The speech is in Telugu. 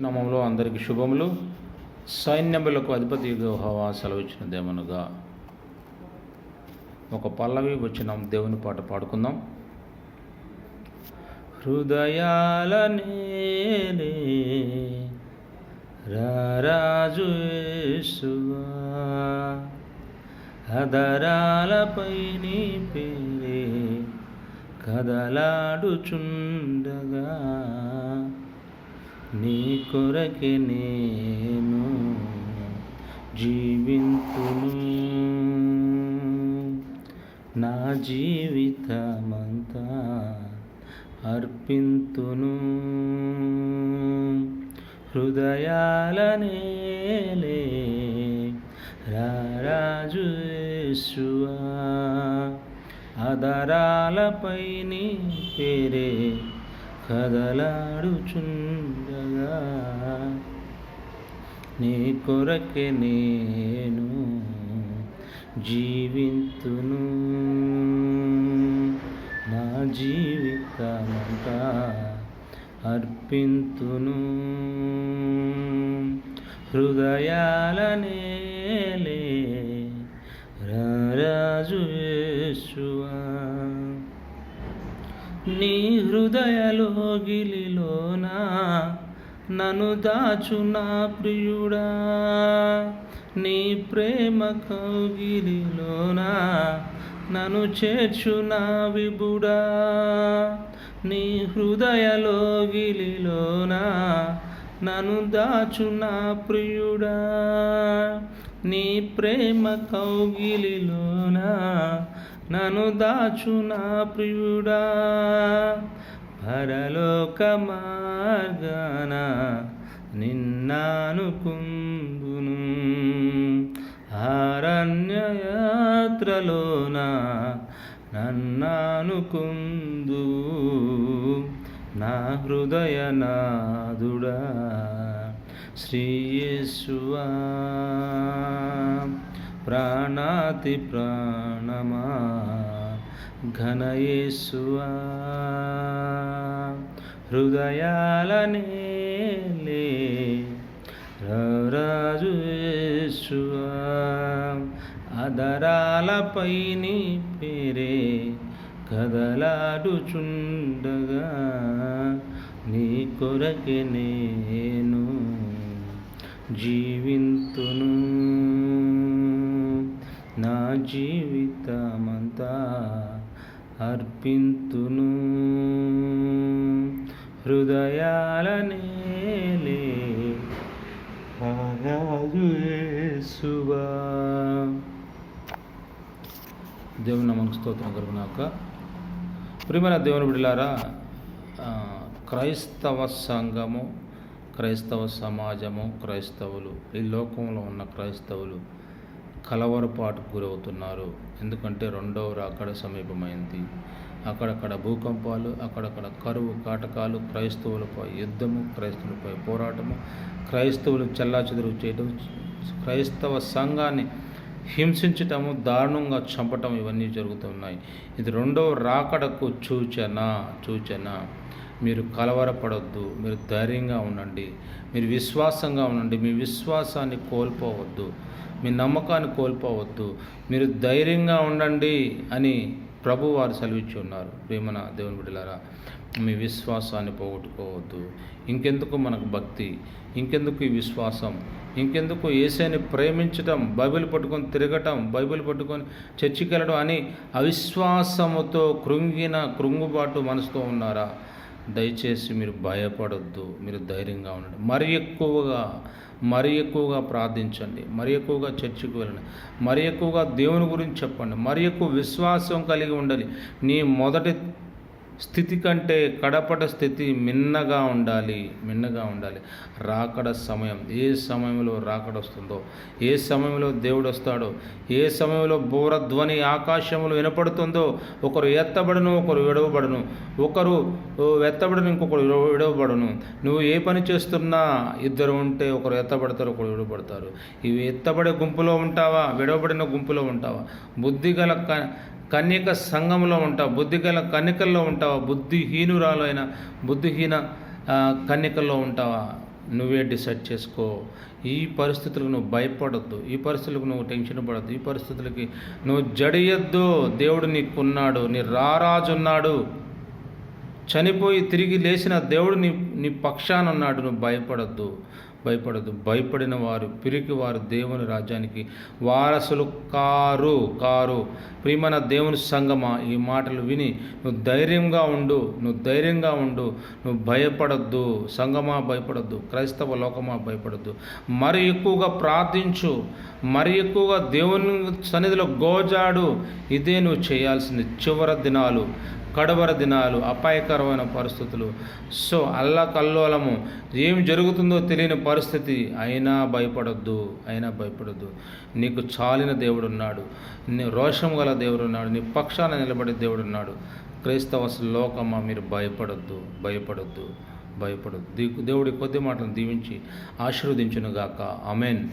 నామంలో అందరికి శుభములు. సైన్యములకు అధిపతి హోవా సెలవిచ్చిన దేమనుగా ఒక పల్లవి వచ్చిన దేవుని పాట పాడుకుందాం. హృదయాల నేలే రారాజు అదరాలపై నీ పేరే కదలాడుచుండగా నీ కొరకే నేను జీవింతును. నా జీవితమంతా అర్పింతును. హృదయాలనే నేలే రారాజు యేసువా. ఆధారాలపై నీ పేరే కదలాడుచుండగా. నీ కొరకే నేను జీవింతును. నా జీవితమంతా అర్పింతును. హృదయాలనే నీ హృదయలోగిలిలోనా నను దాచు నా ప్రియుడా. నీ ప్రేమ కౌగిలిలోనా నన్ను చేర్చు నా విబుడా నీ హృదయలోగిలిలోనా నన్ను దాచు నా ప్రియుడా. నీ ప్రేమ కౌగిలిలోనా నను దాచు నా ప్రియుడా. పరలోక మార్గాన నిన్నానుకుందును. అరణ్యయాత్రలోన నన్నానుకుందు. నా హృదయనాదుడా శ్రీయేసువా ప్రాణాతి ప్రాణమా ఘనయేసువా. హృదయాలనే నేలే అదరాలపై నీ పేరే కదలాడుచుండగా నీ కొరకే నేను జీవింతును. జీవితమంతా అర్పింతును. హృదయాలనే యేసువా. దేవుని నమకు స్తోత్రం కలుగునాక. ప్రియమైన దేవుని బిడ్డలారా క్రైస్తవ సంఘము క్రైస్తవ సమాజము క్రైస్తవులు ఈ లోకంలో ఉన్న క్రైస్తవులు కలవరపాటుకు గురవుతున్నారు. ఎందుకంటే రెండవ రాకడ సమీపమైంది. అక్కడక్కడ భూకంపాలు అక్కడక్కడ కరువు కాటకాలు క్రైస్తవులపై యుద్ధము క్రైస్తవులపై పోరాటము క్రైస్తవులు చెల్లాచెదురు చేయడం క్రైస్తవ సంఘాన్ని హింసించటము దారుణంగా చంపటం ఇవన్నీ జరుగుతున్నాయి. ఇది రెండవ రాకడకు సూచన సూచన. మీరు కలవరపడొద్దు మీరు ధైర్యంగా ఉండండి. మీరు విశ్వాసంగా ఉండండి. మీ విశ్వాసాన్ని కోల్పోవద్దు. మీ నమ్మకాన్ని కోల్పోవద్దు. మీరు ధైర్యంగా ఉండండి అని ప్రభు వారు సెలవిచ్చి ఉన్నారు. ప్రేమన దేవుని బిడ్డలారా మీ విశ్వాసాన్ని పోగొట్టుకోవద్దు. ఇంకెందుకు మనకు భక్తి? ఇంకెందుకు ఈ విశ్వాసం? ఇంకెందుకు ఏసైని ప్రేమించటం బైబిల్ పట్టుకొని తిరగటం బైబిల్ పట్టుకొని చర్చికి వెళ్ళడం అని అవిశ్వాసముతో కృంగిన కృంగుబాటు మనసుతో ఉన్నారా? దయచేసి మీరు భయపడొద్దు మీరు ధైర్యంగా ఉండండి. మరి ఎక్కువగా మరి ఎక్కువగా ప్రార్థించండి మరి ఎక్కువగా చర్చికి వెళ్ళండి మరి ఎక్కువగా దేవుని గురించి చెప్పండి మరి ఎక్కువ విశ్వాసం కలిగి ఉండాలి. నీ మొదటి స్థితి కంటే కడపట స్థితి మిన్నగా ఉండాలి మిన్నగా ఉండాలి. రాకడ సమయం. ఏ సమయంలో రాకడ వస్తుందో ఏ సమయంలో దేవుడు వస్తాడో ఏ సమయంలో బోరధ్వని ఆకాశంలో వినపడుతుందో ఒకరు ఎత్తబడును ఒకరు విడవబడును. ఒకరు ఎత్తబడిన ఇంకొకరు విడవ- విడవబడును. నువ్వు ఏ పని చేస్తున్నా ఇద్దరు ఉంటే ఒకరు ఎత్తబడతారు ఒకరు విడవబడతారు. ఇవి ఎత్తబడే గుంపులో ఉంటావా విడవబడిన గుంపులో ఉంటావా? బుద్ధిగల క కన్యక సంఘంలో ఉంటావు బుద్ధిగల కన్యకల్లో ఉంటావా? బుద్ధిహీనురాలు అయిన బుద్ధిహీన కన్యకల్లో ఉంటావా? నువ్వే డిసైడ్ చేసుకో. ఈ పరిస్థితులకు నువ్వు భయపడద్దు. ఈ పరిస్థితులకు నువ్వు టెన్షన్ పడద్దు. ఈ పరిస్థితులకి నువ్వు జడియద్దు. దేవుడు నీకున్నాడు. నీ రారాజున్నాడు. చనిపోయి తిరిగి లేచిన దేవుడు నీ నీ పక్షాన ఉన్నాడు నువ్వు భయపడద్దు. భయపడద్దు భయపడిన వారు పిరికి వారు దేవుని రాజ్యానికి వారసులు కారు కారు. ప్రియమైన దేవుని సంగమా ఈ మాటలు విని నువ్వు ధైర్యంగా ఉండు నువ్వు ధైర్యంగా ఉండు నువ్వు భయపడద్దు. సంగమా భయపడద్దు క్రైస్తవ లోకమా భయపడద్దు. మరి ఎక్కువగా ప్రార్థించు మరి ఎక్కువగా దేవుని సన్నిధిలో గోజాడు. ఇదే నువ్వు చేయాల్సింది చివరి దినాలు. కడవర దినాలు అపాయకరమైన పరిస్థితులు. సో అల్లకల్లోలము ఏం జరుగుతుందో తెలియని పరిస్థితి. అయినా భయపడొద్దు అయినా భయపడొద్దు. నీకు చాలిన దేవుడు ఉన్నాడు నీ రోషం గల దేవుడు ఉన్నాడు నీ పక్షాన నిలబడే దేవుడు ఉన్నాడు క్రైస్తవ లోకమా మీరు భయపడొద్దు భయపడొద్దు భయపడొద్దు. దీ- దేవుడి కొద్ది మాటలను దీవించి ఆశీర్వదించునుగాక. అమెన్